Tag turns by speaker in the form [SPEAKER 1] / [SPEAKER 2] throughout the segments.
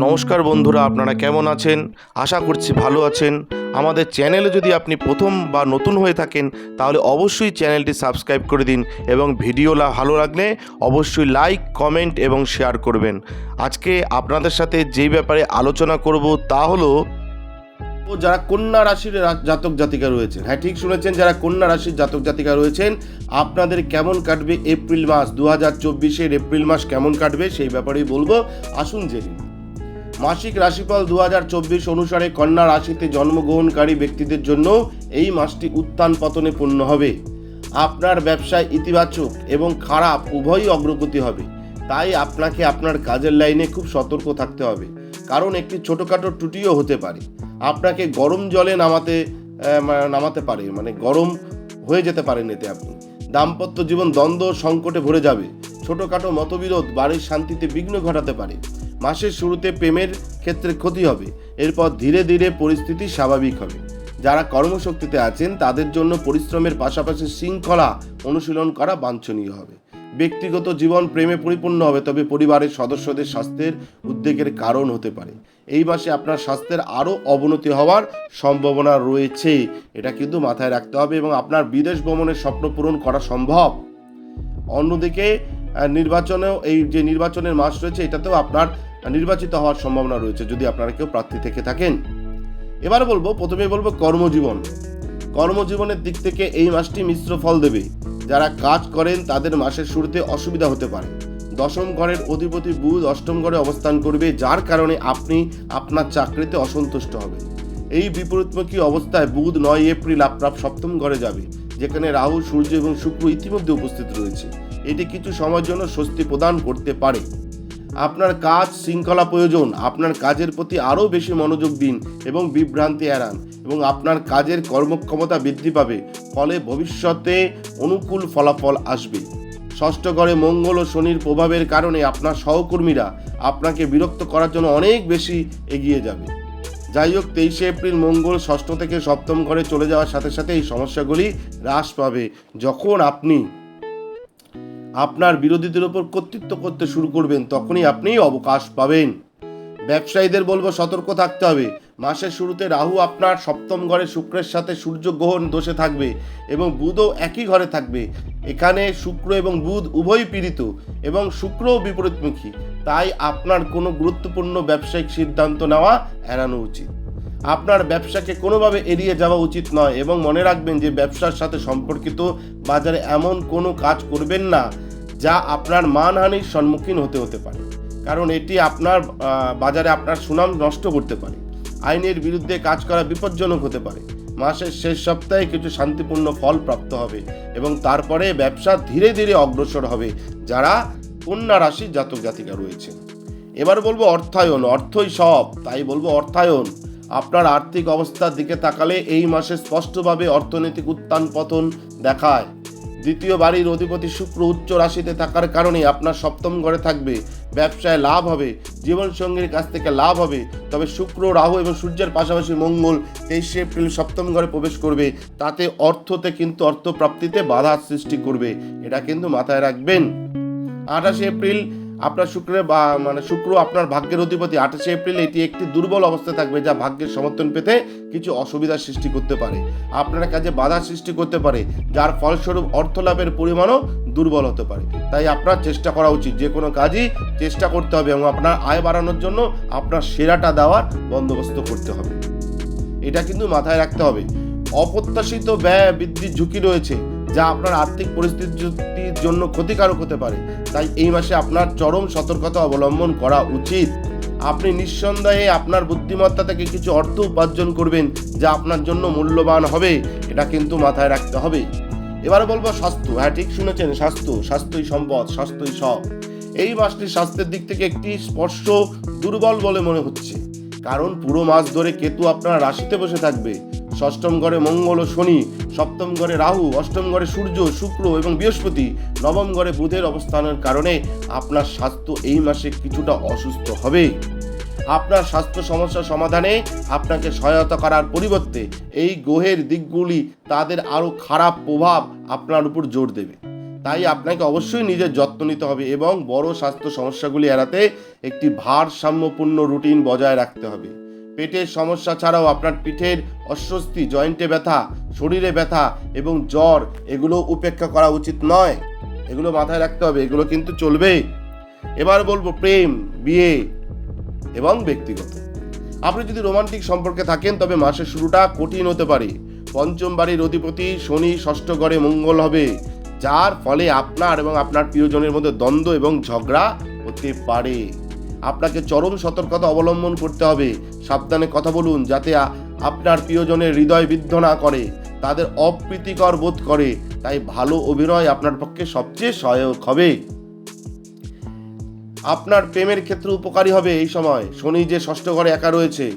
[SPEAKER 1] নমস্কার বন্ধুরা, আপনারা কেমন আছেন? আশা করছি ভালো আছেন। আমাদের চ্যানেলে যদি আপনি প্রথম বা নতুন হয়ে থাকেন, তাহলে অবশ্যই চ্যানেলটি সাবস্ক্রাইব করে দিন এবং ভিডিও ভালো লাগলে অবশ্যই লাইক, কমেন্ট এবং শেয়ার করবেন। আজকে আপনাদের সাথে যেই ব্যাপারে আলোচনা করব তা হলো যারা কন্যা রাশির জাতক জাতিকা রয়েছেন হ্যাঁ ঠিক শুনেছেন? যারা কন্যা রাশির জাতক জাতিকা রয়েছেন, আপনাদের কেমন কাটবে এপ্রিল মাস? দু হাজার এপ্রিল মাস কেমন কাটবে? সেই ব্যাপারেই বলব। আসুন জেনে। মাসিক রাশিফল দু হাজার চব্বিশ অনুসারে কন্যা রাশিতে জন্মগ্রহণকারী ব্যক্তিদের জন্য এই মাসটি উত্থান পতনে পূর্ণ হবে। আপনার ব্যবসায় ইতিবাচক এবং খারাপ উভয়ই অগ্রগতি হবে। তাই আপনাকে আপনার কাজের লাইনে খুব সতর্ক থাকতে হবে। কারণ একটি ছোটোখাটো ত্রুটিও হতে পারে। আপনাকে গরম জলে নামাতে নামাতে পারে। মানে গরম হয়ে যেতে পারেন এতে আপনি। দাম্পত্য জীবন দ্বন্দ্ব সংকটে ভরে যাবে। ছোটোখাটো মতবিরোধ বাড়ির শান্তিতে বিঘ্ন ঘটাতে পারে। মাসের শুরুতে প্রেমের ক্ষেত্রে ক্ষতি হবে। এরপর ধীরে ধীরে পরিস্থিতি স্বাভাবিক হবে। যারা কর্মশক্তিতে আছেন, তাদের জন্য পরিশ্রমের পাশাপাশি শৃঙ্খলা অনুশীলন করা বাঞ্ছনীয় হবে। ব্যক্তিগত জীবন প্রেমে পরিপূর্ণ হবে, তবে পরিবারের সদস্যদের স্বাস্থ্যের উদ্বেগের কারণ হতে পারে। এই মাসে আপনার স্বাস্থ্যের আরও অবনতি হওয়ার সম্ভাবনা রয়েছে। এটা কিন্তু মাথায় রাখতে হবে এবং আপনার বিদেশ ভ্রমণের স্বপ্ন পূরণ করা সম্ভব। অন্যদিকে নির্বাচনেও এই যে নির্বাচনের মাস রয়েছে, এটাতেও আপনার নির্বাচিত হওয়ার সম্ভাবনা রয়েছে যদি আপনারা কেউ প্রার্থী থেকে থাকেন। এবার বলব প্রথমে বলব কর্মজীবন। কর্মজীবনের দিক থেকে এই মাসটি মিশ্র ফল দেবে। যারা কাজ করেন, তাদের মাসের শুরুতে অসুবিধা হতে পারে। দশম ঘরের অধিপতি বুধ অষ্টম ঘরে অবস্থান করবে, যার কারণে আপনি আপনার চাকরিতে অসন্তুষ্ট হবেন। এই বিপরীতমুখী অবস্থায় বুধ নয় এপ্রিল আপনার সপ্তম ঘরে যাবে, যেখানে রাহু, সূর্য এবং শুক্র ইতিমধ্যে উপস্থিত রয়েছে। এটি কিছু সময়ের জন্য স্বস্তি প্রদান করতে পারে। আপনার কাজ শৃঙ্খলা প্রয়োজন, আপনার কাজের প্রতি আরও বেশি মনোযোগ দিন এবং বিভ্রান্তি এড়ান এবং আপনার কাজের কর্মক্ষমতা বৃদ্ধি পাবে, ফলে ভবিষ্যতে অনুকূল ফলাফল আসবে। ষষ্ঠ ঘরে মঙ্গল ও শনির প্রভাবের কারণে আপনার সহকর্মীরা আপনাকে বিরক্ত করার জন্য অনেক বেশি এগিয়ে যাবে। যাই হোক, তেইশে এপ্রিল মঙ্গল ষষ্ঠ থেকে সপ্তম ঘরে চলে যাওয়ার সাথে সাথে এই সমস্যাগুলি হ্রাস পাবে। যখন আপনি আপনার বিরোধীদের উপর কর্তৃত্ব করতে শুরু করবেন, তখনই আপনি অবকাশ পাবেন। ব্যবসায়ীদের বলব, সতর্ক থাকতে হবে। মাসের শুরুতে রাহু আপনার সপ্তম ঘরে শুক্রের সাথে সূর্যগ্রহণ দোষে থাকবে এবং বুধও একই ঘরে থাকবে। এখানে শুক্র এবং বুধ উভয়ই পীড়িত এবং শুক্রও বিপরীতমুখী। তাই আপনার কোনো গুরুত্বপূর্ণ ব্যবসায়িক সিদ্ধান্ত নেওয়া এড়ানো উচিত। আপনার ব্যবসাকে কোনোভাবে এড়িয়ে যাওয়া উচিত নয় এবং মনে রাখবেন যে ব্যবসার সাথে সম্পর্কিত বাজারে এমন কোনো কাজ করবেন না। যা আপনার মানহানির সম্মুখীন হতে হতে পারে। কারণ এটি আপনার বাজারে আপনার সুনাম নষ্ট করতে পারে। আইনের বিরুদ্ধে কাজ করা বিপজ্জনক হতে পারে। মাসের শেষ সপ্তাহে কিছু শান্তিপূর্ণ ফল প্রাপ্ত হবে এবং তারপরে ব্যবসা ধীরে ধীরে অগ্রসর হবে, যারা কন্যা রাশির জাতক জাতিকা রয়েছে। এবার বলব অর্থায়ন, অর্থই সব, তাই বলব অর্থায়ন। আপনার আর্থিক অবস্থার দিকে তাকালে এই মাসে স্পষ্টভাবে অর্থনৈতিক উত্থান পতন দেখায়। দ্বিতীয় বাড়ির অধিপতি শুক্র উচ্চ রাশিতে থাকার কারণে আপনার সপ্তম ঘরে থাকবে। ব্যবসায় লাভ হবে, জীবনসঙ্গীর কাছ থেকে লাভ হবে। তবে শুক্র, রাহু এবং সূর্যের পাশাপাশি মঙ্গল তেইশে এপ্রিল সপ্তম ঘরে প্রবেশ করবে। তাতে অর্থতে কিন্তু অর্থপ্রাপ্তিতে বাধা সৃষ্টি করবে। এটা কিন্তু মাথায় রাখবেন। আঠাশে এপ্রিল আপনার শুক্রের, বা মানে শুক্র আপনার ভাগ্যের অধিপতি। আঠাশে এপ্রিল এটি একটি দুর্বল অবস্থায় থাকবে যা ভাগ্যের সমর্থন পেতে কিছু অসুবিধার সৃষ্টি করতে পারে। আপনার কাজে বাধা সৃষ্টি করতে পারে, যার ফলস্বরূপ অর্থ লাভের পরিমাণও দুর্বল হতে পারে। তাই আপনার চেষ্টা করা উচিত, যে কোনো কাজই চেষ্টা করতে হবে এবং আপনার আয় বাড়ানোর জন্য আপনার সেরাটা দেওয়ার বন্দোবস্ত করতে হবে। এটা কিন্তু মাথায় রাখতে হবে। অপ্রত্যাশিত ব্যয় বৃদ্ধির ঝুঁকি রয়েছে। যা আপনার আর্থিক পরিস্থিতির জন্য ক্ষতিকারক হতে পারে। তাই এই মাসে আপনার চরম সতর্কতা অবলম্বন করা উচিত। আপনি নিঃসন্দেহে আপনার বুদ্ধিমত্তা থেকে কিছু অর্থ উপার্জন করবেন, যা আপনার জন্য মূল্যবান হবে, এটা কিন্তু মাথায় রাখতে হবে। এবারে বলব স্বাস্থ্য। হ্যাঁ ঠিক শুনেছেন, স্বাস্থ্য। স্বাস্থ্যই সম্পদ, স্বাস্থ্যই সব। এই মাসটি স্বাস্থ্যের দিক থেকে একটি স্পর্শ দুর্বল বলে মনে হচ্ছে। কারণ পুরো মাস ধরে কেতু আপনার রাশিতে বসে থাকবে। ষষ্ঠম ঘরে মঙ্গল ও শনি, সপ্তম ঘরে রাহু, অষ্টম ঘরে সূর্য, শুক্র এবং বৃহস্পতি, নবম ঘরে বুধের অবস্থানের কারণে আপনার স্বাস্থ্য এই মাসে কিছুটা অসুস্থ হবে। আপনার স্বাস্থ্য সমস্যা সমাধানে আপনাকে সহায়তা করার পরিবর্তে এই গ্রহের দিকগুলি তাদের আরও খারাপ প্রভাব আপনার উপর জোর দেবে। তাই আপনাকে অবশ্যই নিজের যত্ন নিতে হবে এবং বড় স্বাস্থ্য সমস্যাগুলি এড়াতে একটি ভারসাম্যপূর্ণ রুটিন বজায় রাখতে হবে। পেটের সমস্যা ছাড়াও আপনার পিঠের অস্বস্তি, জয়েন্টে ব্যথা, শরীরে ব্যথা এবং জ্বর, এগুলো উপেক্ষা করা উচিত নয়। এগুলো মাথায় রাখতে হবে, এগুলো কিন্তু চলবে। এবার বলব প্রেম, বিয়ে এবং ব্যক্তিগত। আপনি যদি রোমান্টিক সম্পর্কে থাকেন, তবে মাসের শুরুটা কঠিন হতে পারে। পঞ্চম বাড়ির অধিপতি শনি ষষ্ঠ ঘরে মঙ্গল হবে, যার ফলে আপনার এবং আপনার প্রিয়জনের মধ্যে দ্বন্দ্ব এবং ঝগড়া হতে পারে। আপনাকে চরম সতর্কতা অবলম্বন করতে হবে। সাবধানে কথা বলুন যাতে আপনার প্রিয়জনের হৃদয় বিদ্ধ না করে, তাদের অপ্রীতিকর বোধ করে। তাই ভালো অভিনয় আপনার পক্ষে সবচেয়ে সহায়ক হবে। আপনার প্রেমের ক্ষেত্রে উপকারী হবে এই সময়। শনি যে ষষ্ঠ ঘরে একা রয়েছে,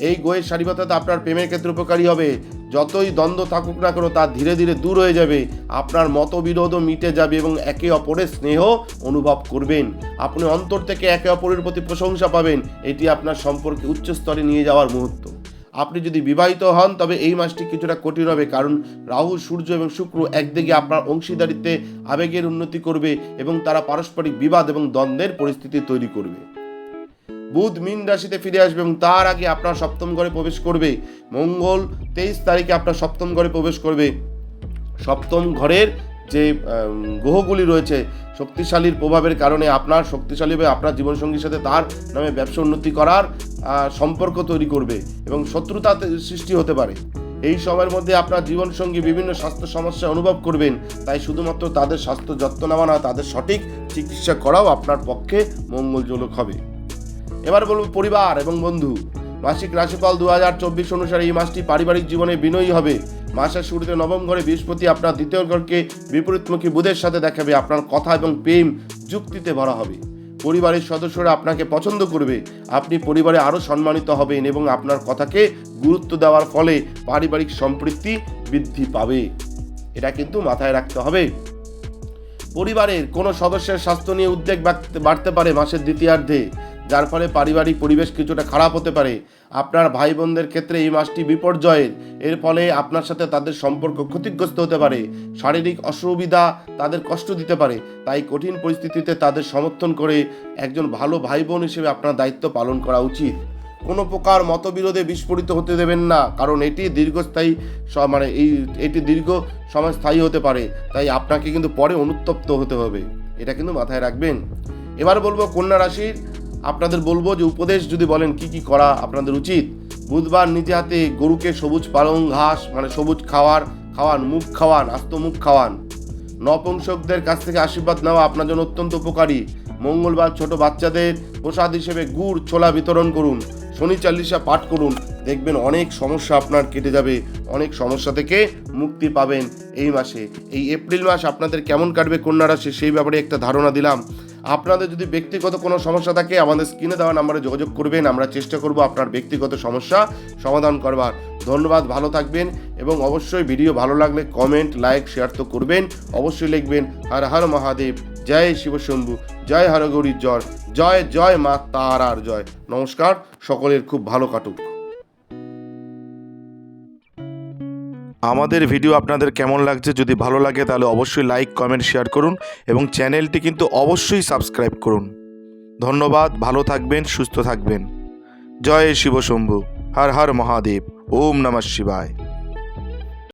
[SPEAKER 1] এই গোয়ের সারিবতাতে আপনার প্রেমের ক্ষেত্রে উপকারী হবে। যতই দ্বন্দ্ব থাকুক না কেন, তা ধীরে ধীরে দূর হয়ে যাবে। আপনার মতবিরোধও মিটে যাবে এবং একে অপরের স্নেহ অনুভব করবেন। আপনি অন্তর থেকে একে অপরের প্রতি প্রশংসা পাবেন। এটি আপনার সম্পর্কে উচ্চ স্তরে নিয়ে যাওয়ার মুহূর্ত। আপনি যদি বিবাহিত হন, তবে এই মাসটি কিছুটা কঠিন হবে, কারণ রাহু, সূর্য এবং শুক্র একদিকে আপনার অংশীদারিত্বে আবেগের উন্নতি করবে এবং তারা পারস্পরিক বিবাদ এবং দ্বন্দ্বের পরিস্থিতি তৈরি করবে। বুধ মিন রাশিতে ফিরে আসবে এবং তার আগে আপনার সপ্তম ঘরে প্রবেশ করবে। মঙ্গল তেইশ তারিখে আপনার সপ্তম ঘরে প্রবেশ করবে। সপ্তম ঘরের যে গ্রহগুলি রয়েছে, শক্তিশালীর প্রভাবের কারণে আপনার শক্তিশালী হয়ে আপনার জীবনসঙ্গীর সাথে তার নামে ব্যবসা উন্নতি করার সম্পর্ক তৈরি করবে এবং শত্রুতা সৃষ্টি হতে পারে। এই সময়ের মধ্যে আপনার জীবনসঙ্গী বিভিন্ন স্বাস্থ্য সমস্যা অনুভব করবেন। তাই শুধুমাত্র তাদের স্বাস্থ্য যত্ন নেওয়া না তাদের সঠিক চিকিৎসা করাও আপনার পক্ষে মঙ্গলজনক হবে। এবার বলব পরিবার এবং বন্ধু। মাসিক রাশিফল দু হাজার চব্বিশ অনুসারে এই মাসটি পারিবারিক জীবনে বিনয়ী হবে। মাসের শুরুতে নবম ঘরে বৃহস্পতি আপনার দ্বিতীয় ঘরকে বিপরীতমুখী বুধের সাথে দেখাবে। আপনার কথা এবং প্রেম যুক্তিতে ভরা হবে। পরিবারের সদস্যরা আপনাকে পছন্দ করবে। আপনি পরিবারে আরও সম্মানিত হবেন এবং আপনার কথাকে গুরুত্ব দেওয়ার ফলে পারিবারিক সম্পৃক্তি বৃদ্ধি পাবে। এটা কিন্তু মাথায় রাখতে হবে। পরিবারের কোনো সদস্যের স্বাস্থ্য নিয়ে উদ্বেগ বাড়তে- পারে মাসের দ্বিতীয়ার্ধে। যার ফলে পারিবারিক পরিবেশ কিছুটা খারাপ হতে পারে। আপনার ভাই বোনদের ক্ষেত্রে এই মাসটি বিপর্যয়ের। এর ফলে আপনার সাথে তাদের সম্পর্ক ক্ষতিগ্রস্ত হতে পারে। শারীরিক অসুবিধা তাদের কষ্ট দিতে পারে। তাই কঠিন পরিস্থিতিতে তাদের সমর্থন করে একজন ভালো ভাই বোন হিসেবে আপনার দায়িত্ব পালন করা উচিত। কোনো প্রকার মতবিরোধে বিস্ফোরিত হতে দেবেন না, কারণ এটি দীর্ঘস্থায়ী মানে এই, এটি দীর্ঘ সময় স্থায়ী হতে পারে। তাই আপনাকে কিন্তু পরে অনুতপ্ত হতে হবে। এটা কিন্তু মাথায় রাখবেন। এবার বলব কন্যা রাশির আপনাদের বলব যে উপদেশ যদি বলেন কি কি করা আপনাদের উচিত। বুধবার নিজে হাতে গরুকে সবুজ পালং ঘাস মানে সবুজ খাওয়ার, খাওয়ান মুখ খাওয়ান, আস্ত মুখ খাওয়ান। নপুংসকদের কাছ থেকে আশীর্বাদ নেওয়া আপনার জন্য অত্যন্ত উপকারী। মঙ্গলবার ছোট বাচ্চাদের প্রসাদ হিসেবে গুড়, ছোলা বিতরণ করুন। শনি চাল্লিশা পাঠ করুন। দেখবেন অনেক সমস্যা আপনার কেটে যাবে। অনেক সমস্যা থেকে মুক্তি পাবেন এই মাসে। এই এপ্রিল মাস আপনাদের কেমন কাটবে কন্যা রাশি সেই ব্যাপারে একটা ধারণা দিলাম। আপনাদের যদি ব্যক্তিগত কোনো সমস্যা থাকে, আমাদের স্ক্রিনে দেওয়া নাম্বারে যোগাযোগ করবেন। আমরা চেষ্টা করব আপনার ব্যক্তিগত সমস্যা সমাধান করবার। ধন্যবাদ, ভালো থাকবেন এবং অবশ্যই ভিডিও ভালো লাগলে কমেন্ট, লাইক, শেয়ার তো করবেন। অবশ্যই লিখবেন, হর হর মহাদেব, জয় শিবশম্ভু জয় হরগৌরীর জয় জয় জয় মা তারার জয়। নমস্কার, সকলের খুব ভালো কাটুক। আমাদের ভিডিও আপনাদের কেমন লাগছে যদি ভালো লাগে তাহলে অবশ্যই লাইক কমেন্ট শেয়ার করুন এবং চ্যানেলটি কিন্তু অবশ্যই সাবস্ক্রাইব করুন। ধন্যবাদ, ভালো থাকবেন, সুস্থ থাকবেন। জয় শিবশম্ভু, হর হর মহাদেব, ওম নমঃ শিবায়।